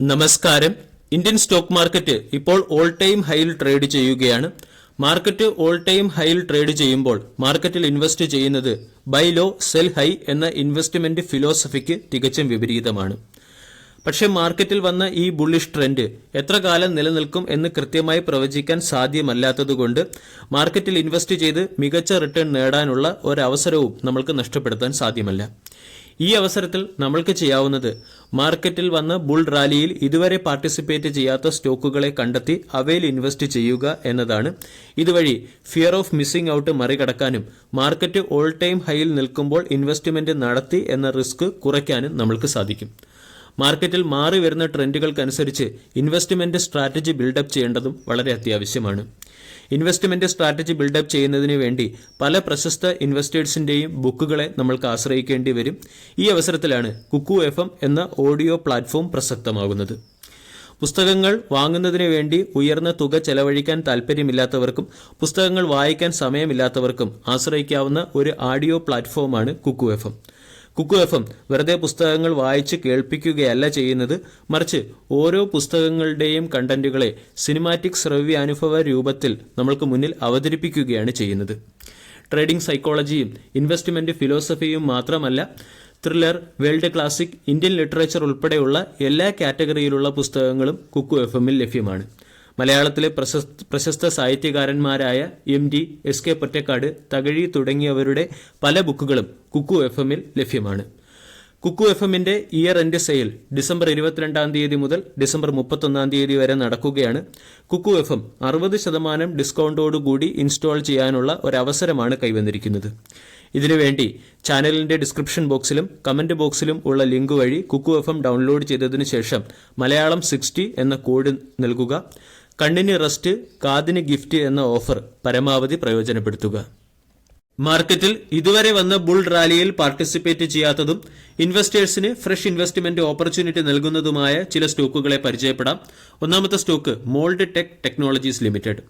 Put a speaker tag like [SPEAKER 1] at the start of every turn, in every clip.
[SPEAKER 1] നമസ്കാരം. Indian stock market ഇപ്പോൾ all time ഹൈയിൽ ട്രേഡ് ചെയ്യുകയാണ്. മാർക്കറ്റ് ഓൾ ടൈം ഹൈയിൽ ട്രേഡ് ചെയ്യുമ്പോൾ മാർക്കറ്റിൽ ഇൻവെസ്റ്റ് ചെയ്യുന്നത് ബൈ ലോ സെൽ ഹൈ എന്ന ഇൻവെസ്റ്റ്മെന്റ് ഫിലോസഫിക്ക് തികച്ചും വിപരീതമാണ്. പക്ഷേ മാർക്കറ്റിൽ വന്ന ഈ ബുള്ളിഷ് ട്രെൻഡ് എത്ര കാലം നിലനിൽക്കും എന്ന് കൃത്യമായി പ്രവചിക്കാൻ സാധ്യമല്ലാത്തതുകൊണ്ട് മാർക്കറ്റിൽ ഇൻവെസ്റ്റ് ചെയ്ത് മികച്ച റിട്ടേൺ നേടാനുള്ള ഒരവസരവും നമ്മൾക്ക് നഷ്ടപ്പെടുത്താൻ സാധ്യമല്ല. ഈ അവസരത്തിൽ നമ്മൾക്ക് ചെയ്യാവുന്നത് മാർക്കറ്റിൽ വന്ന ബുൾ റാലിയിൽ ഇതുവരെ പാർട്ടിസിപ്പേറ്റ് ചെയ്യാത്ത സ്റ്റോക്കുകളെ കണ്ടെത്തി അവയിൽ ഇൻവെസ്റ്റ് ചെയ്യുക എന്നതാണ്. ഇതുവഴി ഫിയർ ഓഫ് മിസ്സിംഗ് ഔട്ട് മറികടക്കാനും മാർക്കറ്റ് ഓൾ ടൈം ഹൈയിൽ നിൽക്കുമ്പോൾ ഇൻവെസ്റ്റ്മെന്റ് നടത്തി എന്ന റിസ്ക് കുറയ്ക്കാനും നമ്മൾക്ക് സാധിക്കും. മാർക്കറ്റിൽ മാറി വരുന്ന ട്രെൻഡുകൾക്കനുസരിച്ച് ഇൻവെസ്റ്റ്മെന്റ് സ്ട്രാറ്റജി ബിൽഡപ്പ് ചെയ്യേണ്ടതും വളരെ അത്യാവശ്യമാണ്. ഇൻവെസ്റ്റ്മെന്റ് സ്ട്രാറ്റജി ബിൽഡപ്പ് ചെയ്യുന്നതിന് വേണ്ടി പല പ്രശസ്ത ഇൻവെസ്റ്റേഴ്സിന്റെയും ബുക്കുകളെ നമ്മൾക്ക് ആശ്രയിക്കേണ്ടി വരും. ഈ അവസരത്തിലാണ് കുക്കു എഫ് എന്ന ഓഡിയോ പ്ലാറ്റ്ഫോം പ്രസക്തമാകുന്നത്. പുസ്തകങ്ങൾ വാങ്ങുന്നതിന് വേണ്ടി ഉയർന്ന തുക ചെലവഴിക്കാൻ താല്പര്യമില്ലാത്തവർക്കും പുസ്തകങ്ങൾ വായിക്കാൻ സമയമില്ലാത്തവർക്കും ആശ്രയിക്കാവുന്ന ഒരു ആഡിയോ പ്ലാറ്റ്ഫോമാണ് Kuku F Kuku F M വെറുതെ പുസ്തകങ്ങൾ വായിച്ച് കേൾപ്പിക്കുകയല്ല ചെയ്യുന്നത്. മറിച്ച് ഓരോ പുസ്തകങ്ങളുടെയും കണ്ടന്റുകളെ സിനിമാറ്റിക് ശ്രവ്യാനുഭവ രൂപത്തിൽ നമ്മൾക്ക് മുന്നിൽ അവതരിപ്പിക്കുകയാണ് ചെയ്യുന്നത്. ട്രേഡിംഗ് സൈക്കോളജിയും ഇൻവെസ്റ്റ്മെന്റ് ഫിലോസഫിയും മാത്രമല്ല thriller world classic Indian literature ഉൾപ്പെടെയുള്ള എല്ലാ കാറ്റഗറിയിലുള്ള പുസ്തകങ്ങളും കുക്കു എഫ് എമ്മിൽ ലഭ്യമാണ്. മലയാളത്തിലെ പ്രശസ്ത സാഹിത്യകാരന്മാരായ M D S K Pottekkatt Thakazhi തുടങ്ങിയവരുടെ പല ബുക്കുകളും കുക്കു എഫ് എമ്മിൽ ലഭ്യമാണ്. കുക്കു എഫ് എമ്മിന്റെ ഇയർ എൻഡ് സെയിൽ ഡിസംബർ ഇരുപത്തിരണ്ടാം തീയതി മുതൽ ഡിസംബർ മുപ്പത്തൊന്നാം തീയതി വരെ നടക്കുകയാണ്. കുക്കു എഫ് എം അറുപത് ശതമാനം ഡിസ്കൗണ്ടോടുകൂടി ഇൻസ്റ്റാൾ ചെയ്യാനുള്ള ഒരു അവസരമാണ് കൈവന്നിരിക്കുന്നത് ഇതിനുവേണ്ടി ചാനലിന്റെ ഡിസ്ക്രിപ്ഷൻ ബോക്സിലും കമന്റ് ബോക്സിലും ഉള്ള ലിങ്ക് വഴി കുക്കു എഫ് എം ഡൗൺലോഡ് ചെയ്തതിനു ശേഷം മലയാളം സിക്സ്റ്റി എന്ന കോഡ് നൽകുക. കണ്ണിന് റെസ്റ്റ് കാതിന് ഗിഫ്റ്റ് എന്ന ഓഫർ പരമാവധി പ്രയോജനപ്പെടുത്തുക. മാർക്കറ്റിൽ ഇതുവരെ വന്ന ബുൾ റാലിയിൽ പാർട്ടിസിപ്പേറ്റ് ചെയ്യാത്തതും ഇൻവെസ്റ്റേഴ്സിന് ഫ്രഷ് ഇൻവെസ്റ്റ്മെന്റ് ഓപ്പർച്യൂണിറ്റി നൽകുന്നതുമായ ചില സ്റ്റോക്കുകളെ പരിചയപ്പെടാം. ഒന്നാമത്തെ stock Mold Tek technologies limited.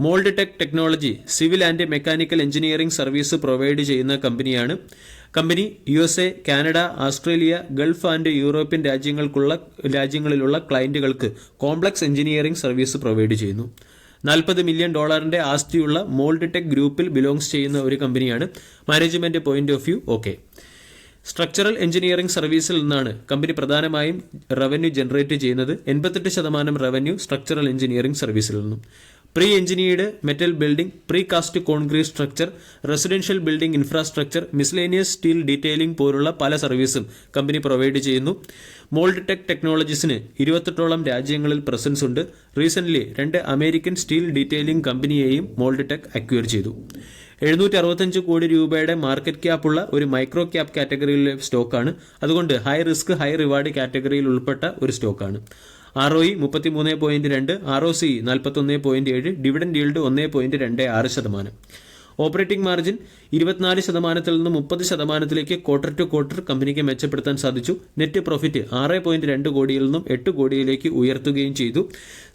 [SPEAKER 1] Mold Tek technology civil and mechanical engineering service provide ചെയ്യുന്ന കമ്പനിയാണ്. Company U S A Canada Australia Gulf and European രാജ്യങ്ങൾക്കുള്ള രാജ്യങ്ങളിലുള്ള ക്ലയന്റുകൾക്ക് കോംപ്ലക്സ് എഞ്ചിനീയറിംഗ് സർവീസ് പ്രൊവൈഡ് ചെയ്യുന്നു. നാൽപ്പത് മില്യൺ ഡോളറിന്റെ ആസ്തിയുള്ള മോൾഡ് ടെക് ഗ്രൂപ്പിൽ ബിലോങ്സ് ചെയ്യുന്ന ഒരു കമ്പനിയാണ് management point of view okay structural engineering സർവീസിൽ നിന്നാണ് കമ്പനി പ്രധാനമായും റവന്യൂ ജനറേറ്റ് ചെയ്യുന്നത്. എൺപത്തെട്ട് ശതമാനം റവന്യൂ സ്ട്രക്ചറൽ എഞ്ചിനീയറിംഗ് സർവീസിൽ നിന്നും. Pre engineered metal building precast concrete structure residential building infrastructure miscellaneous steel detailing പോലുള്ള പല സർവീസും കമ്പനി പ്രൊവൈഡ് ചെയ്യുന്നു. മോൾഡ് ടെക് ടെക്നോളജീസിന് ഇരുപത്തെട്ടോളം രാജ്യങ്ങളിൽ പ്രസൻസ് ഉണ്ട്. റീസെന്റ് രണ്ട് അമേരിക്കൻ സ്റ്റീൽ ഡീറ്റെയിലിംഗ് കമ്പനിയെയും മോൾഡ് ടെക് അക്വയർ ചെയ്തു. എഴുന്നൂറ്റി അറുപത്തഞ്ച് കോടി രൂപയുടെ മാർക്കറ്റ് ക്യാപ്പുള്ള ഒരു മൈക്രോ ക്യാപ് കാറ്റഗറിയിലെ സ്റ്റോക്കാണ് അതുകൊണ്ട് ഹൈ റിസ്ക് ഹൈ റിവാർഡ് കാറ്റഗറിയിൽ ഉൾപ്പെട്ട ഒരു സ്റ്റോക്കാണ് ആർ ഒ ഇ മുപ്പത്തിമൂന്ന് പോയിന്റ് രണ്ട് ആർ ഒ സി നാൽപ്പത്തൊന്ന് പോയിന്റ് ഏഴ് ഡിവിഡൻഡ് ഈൽഡ് ഒന്ന് പോയിന്റ് രണ്ട് ആറ് ശതമാനം. ഓപ്പറേറ്റിംഗ് മാർജിൻ ഇരുപത്തിനാല് ശതമാനത്തിൽ നിന്ന് മുപ്പത് ശതമാനത്തിലേക്ക് ക്വാർട്ടർ ടു ക്വാർട്ടർ കമ്പനിക്ക് മെച്ചപ്പെടുത്താൻ സാധിച്ചു. നെറ്റ് പ്രോഫിറ്റ് ആറ് പോയിന്റ് രണ്ട് കോടിയിൽ നിന്നും എട്ട് കോടിയിലേക്ക് ഉയർത്തുകയും ചെയ്തു.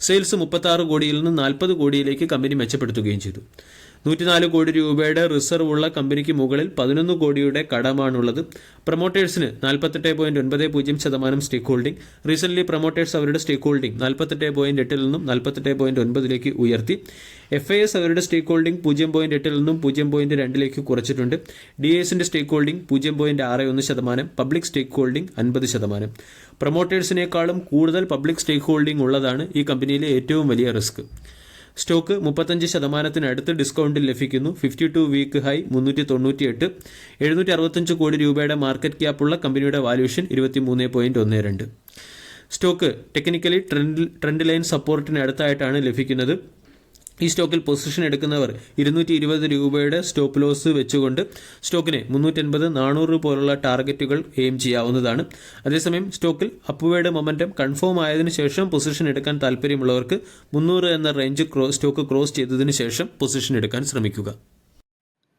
[SPEAKER 1] സെയിൽസ് മുപ്പത്തി കോടിയിൽ നിന്ന് നാൽപ്പത് കോടിയിലേക്ക് കമ്പനി മെച്ചപ്പെടുത്തുകയും ചെയ്തു. നൂറ്റിനാല് കോടി രൂപയുടെ റിസർവ് ഉള്ള കമ്പനിക്ക് മുകളിൽ പതിനൊന്ന് കോടിയുടെ കടമാണുള്ളത്. പ്രൊമോട്ടേഴ്സിന് നാൽപ്പത്തെട്ട് പോയിന്റ് ഒൻപത് പൂജ്യം ശതമാനം സ്റ്റേക്ക് ഹോൾഡിംഗ്. റീസെന്റ് പ്രൊമോട്ടേഴ്സ് അവരുടെ സ്റ്റേക്ക് ഹോൾഡിംഗ് നാൽപ്പത്തെട്ട് പോയിന്റ് എട്ടിൽ നിന്നും നാൽപ്പത്തെട്ട് പോയിന്റ് ഒൻപതിലേക്ക് ഉയർത്തി. എഫ് ഐ എസ് അവരുടെ സ്റ്റേക്ക് ഹോൾഡിംഗ് പൂജ്യം പോയിന്റ് എട്ടിൽ നിന്നും പൂജ്യം പോയിന്റ് രണ്ടിലേക്ക് കുറച്ചിട്ടുണ്ട്. ഡി എസിന്റെ സ്റ്റേക്ക് ഹോൾഡിംഗ് പൂജ്യം പോയിന്റ് ആറ് ഒന്ന് ശതമാനം. പബ്ലിക് സ്റ്റേക്ക് ഹോൾഡിംഗ് അൻപത് ശതമാനം. പ്രൊമോട്ടേഴ്സിനേക്കാളും കൂടുതൽ പബ്ലിക് സ്റ്റേക്ക് ഹോൾഡിംഗ് ഉള്ളതാണ് ഈ കമ്പനിയിലെ ഏറ്റവും വലിയ റിസ്ക്. സ്റ്റോക്ക് മുപ്പത്തഞ്ച് ശതമാനത്തിനടുത്ത് ഡിസ്കൗണ്ടിൽ ലഭിക്കുന്നു. ഫിഫ്റ്റി ടു വീക്ക് ഹൈ മുന്നൂറ്റി തൊണ്ണൂറ്റി എട്ട് എഴുന്നൂറ്റി അറുപത്തഞ്ച് കോടി രൂപയുടെ മാർക്കറ്റ് ക്യാപ്പുള്ള കമ്പനിയുടെ വാല്യൂഷൻ ഇരുപത്തി മൂന്ന് പോയിന്റ് ഒന്ന് രണ്ട്. Stock technically trend trend line സപ്പോർട്ടിന് അടുത്തായിട്ടാണ് ലഭിക്കുന്നത്. ഈ സ്റ്റോക്കിൽ പൊസിഷൻ എടുക്കുന്നവർ ഇരുന്നൂറ്റി ഇരുപത് രൂപയുടെ സ്റ്റോപ്പ് ലോസ് വെച്ചുകൊണ്ട് സ്റ്റോക്കിനെ മുന്നൂറ്റൻപത് നാനൂറ് പോലുള്ള ടാർഗറ്റുകൾ എയിം ചെയ്യാവുന്നതാണ്. അതേസമയം സ്റ്റോക്കിൽ അപ്വേഡ് മൊമെന്റം കൺഫേം ആയതിനു ശേഷം പൊസിഷൻ എടുക്കാൻ താല്പര്യമുള്ളവർക്ക് മുന്നൂറ് എന്ന റേഞ്ച് സ്റ്റോക്ക് ക്രോസ് ചെയ്തതിന് ശേഷം പൊസിഷൻ എടുക്കാൻ ശ്രമിക്കുക.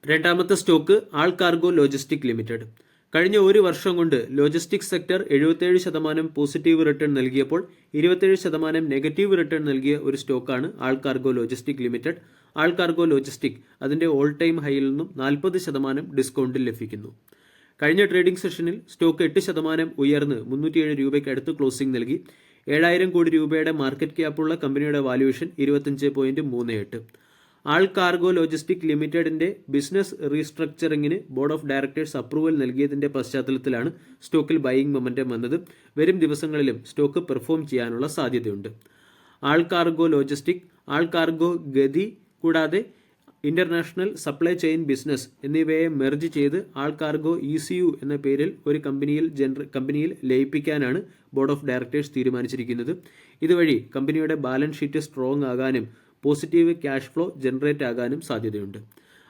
[SPEAKER 1] രണ്ടാമത്തെ സ്റ്റോക്ക് ആൾ കാർഗോ ലോജിസ്റ്റിക് ലിമിറ്റഡ്. കഴിഞ്ഞ ഒരു വർഷം കൊണ്ട് ലോജിസ്റ്റിക്സ് സെക്ടർ എഴുപത്തേഴ് ശതമാനം പോസിറ്റീവ് റിട്ടേൺ നൽകിയപ്പോൾ ഇരുപത്തേഴ് ശതമാനം നെഗറ്റീവ് റിട്ടേൺ നൽകിയ ഒരു സ്റ്റോക്കാണ് Allcargo logistic limited. Allcargo logistic അതിന്റെ ഓൾ ടൈം ഹൈയിൽ നിന്നും നാൽപ്പത് ശതമാനം ഡിസ്കൗണ്ടിൽ ലഭിക്കുന്നു. കഴിഞ്ഞ ട്രേഡിംഗ് സെഷനിൽ സ്റ്റോക്ക് എട്ട് ശതമാനം ഉയർന്ന് മുന്നൂറ്റിയേഴ് രൂപയ്ക്ക് അടുത്ത് ക്ലോസിംഗ് നൽകി. ഏഴായിരം കോടി രൂപയുടെ മാർക്കറ്റ് ക്യാപ്പുള്ള കമ്പനിയുടെ വാല്യൂഷൻ ഇരുപത്തഞ്ച് പോയിന്റ് മൂന്ന് എട്ട്. ആൾ കാർഗോ ലോജിസ്റ്റിക് ലിമിറ്റഡിന്റെ ബിസിനസ് റീസ്ട്രക്ചറിംഗിന് ബോർഡ് ഓഫ് ഡയറക്ടേഴ്സ് അപ്രൂവൽ നൽകിയതിന്റെ പശ്ചാത്തലത്തിലാണ് സ്റ്റോക്കിൽ ബൈയിങ് മൊമെന്റം വന്നത്. വരും ദിവസങ്ങളിലും സ്റ്റോക്ക് പെർഫോം ചെയ്യാനുള്ള സാധ്യതയുണ്ട്. ആൾ കാർഗോ ലോജിസ്റ്റിക് ആൾ കാർഗോ ഗതി കൂടാതെ ഇന്റർനാഷണൽ സപ്ലൈ ചെയിൻ ബിസിനസ് എന്നിവയെ മെർജ് ചെയ്ത് ആൾ കാർഗോ ഇ സി യു എന്ന പേരിൽ ഒരു കമ്പനിയിൽ ജനറ കമ്പനിയിൽ ലയിപ്പിക്കാനാണ് ബോർഡ് ഓഫ് ഡയറക്ടേഴ്സ് തീരുമാനിച്ചിരിക്കുന്നത്. ഇതുവഴി കമ്പനിയുടെ ബാലൻസ് ഷീറ്റ് സ്ട്രോങ് ആകാനും പോസിറ്റീവ് ക്യാഷ് ഫ്ലോ ജനറേറ്റ് ആകാനും സാധ്യതയുണ്ട്.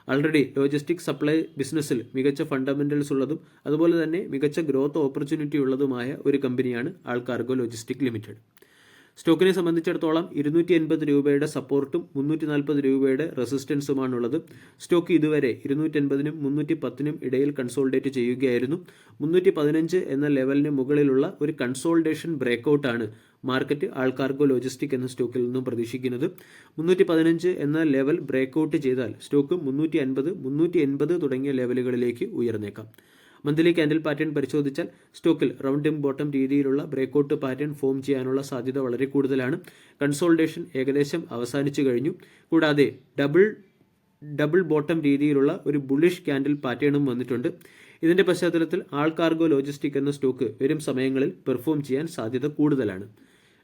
[SPEAKER 1] ആൾറെഡി ലോജിസ്റ്റിക് സപ്ലൈ ബിസിനസ്സിൽ മികച്ച ഫണ്ടമെന്റൽസ് ഉള്ളതും അതുപോലെ തന്നെ മികച്ച ഗ്രോത്ത് ഓപ്പർച്യൂണിറ്റി ഉള്ളതുമായ ഒരു കമ്പനിയാണ് ആൾക്കാർഗോ ലോജിസ്റ്റിക് ലിമിറ്റഡ് സ്റ്റോക്കിനെ സംബന്ധിച്ചിടത്തോളം ഇരുന്നൂറ്റി എൺപത് രൂപയുടെ സപ്പോർട്ടും മുന്നൂറ്റി നാൽപ്പത് രൂപയുടെ റെസിസ്റ്റൻസുമാണുള്ളത്. സ്റ്റോക്ക് ഇതുവരെ ഇരുന്നൂറ്റി എൺപതിനും മുന്നൂറ്റി പത്തിനും ഇടയിൽ കൺസോൾഡേറ്റ് ചെയ്യുകയായിരുന്നു. മുന്നൂറ്റി പതിനഞ്ച് എന്ന ലെവലിന് മുകളിലുള്ള ഒരു കൺസോൾഡേഷൻ ബ്രേക്കൗട്ടാണ് മാർക്കറ്റ് ആൾക്കാർഗോ ലോജിസ്റ്റിക് എന്ന സ്റ്റോക്കിൽ നിന്നും പ്രതീക്ഷിക്കുന്നത്. മുന്നൂറ്റി പതിനഞ്ച് എന്ന ലെവൽ ബ്രേക്കൗട്ട് ചെയ്താൽ സ്റ്റോക്ക് മുന്നൂറ്റി അൻപത് മുന്നൂറ്റി എൺപത് തുടങ്ങിയ ലെവലുകളിലേക്ക് ഉയർന്നേക്കാം. മന്ത്ലി ക്യാൻഡിൽ പാറ്റേൺ പരിശോധിച്ചാൽ സ്റ്റോക്കിൽ റൗണ്ടും ബോട്ടം രീതിയിലുള്ള ബ്രേക്കൗട്ട് പാറ്റേൺ ഫോം ചെയ്യാനുള്ള സാധ്യത വളരെ കൂടുതലാണ്. കൺസോൾട്ടേഷൻ ഏകദേശം അവസാനിച്ചു കഴിഞ്ഞു. കൂടാതെ ഡബിൾ ഡബിൾ ബോട്ടം രീതിയിലുള്ള ഒരു ബുള്ളിഷ് ക്യാൻഡിൽ പാറ്റേണും വന്നിട്ടുണ്ട്. ഇതിന്റെ പശ്ചാത്തലത്തിൽ ആൾ കാർഗോ ലോജിസ്റ്റിക് എന്ന സ്റ്റോക്ക് വരും സമയങ്ങളിൽ പെർഫോം ചെയ്യാൻ സാധ്യത കൂടുതലാണ്.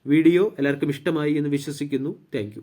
[SPEAKER 1] വീഡിയോ എല്ലാവർക്കും ഇഷ്ടമായി എന്ന് വിശ്വസിക്കുന്നു. താങ്ക്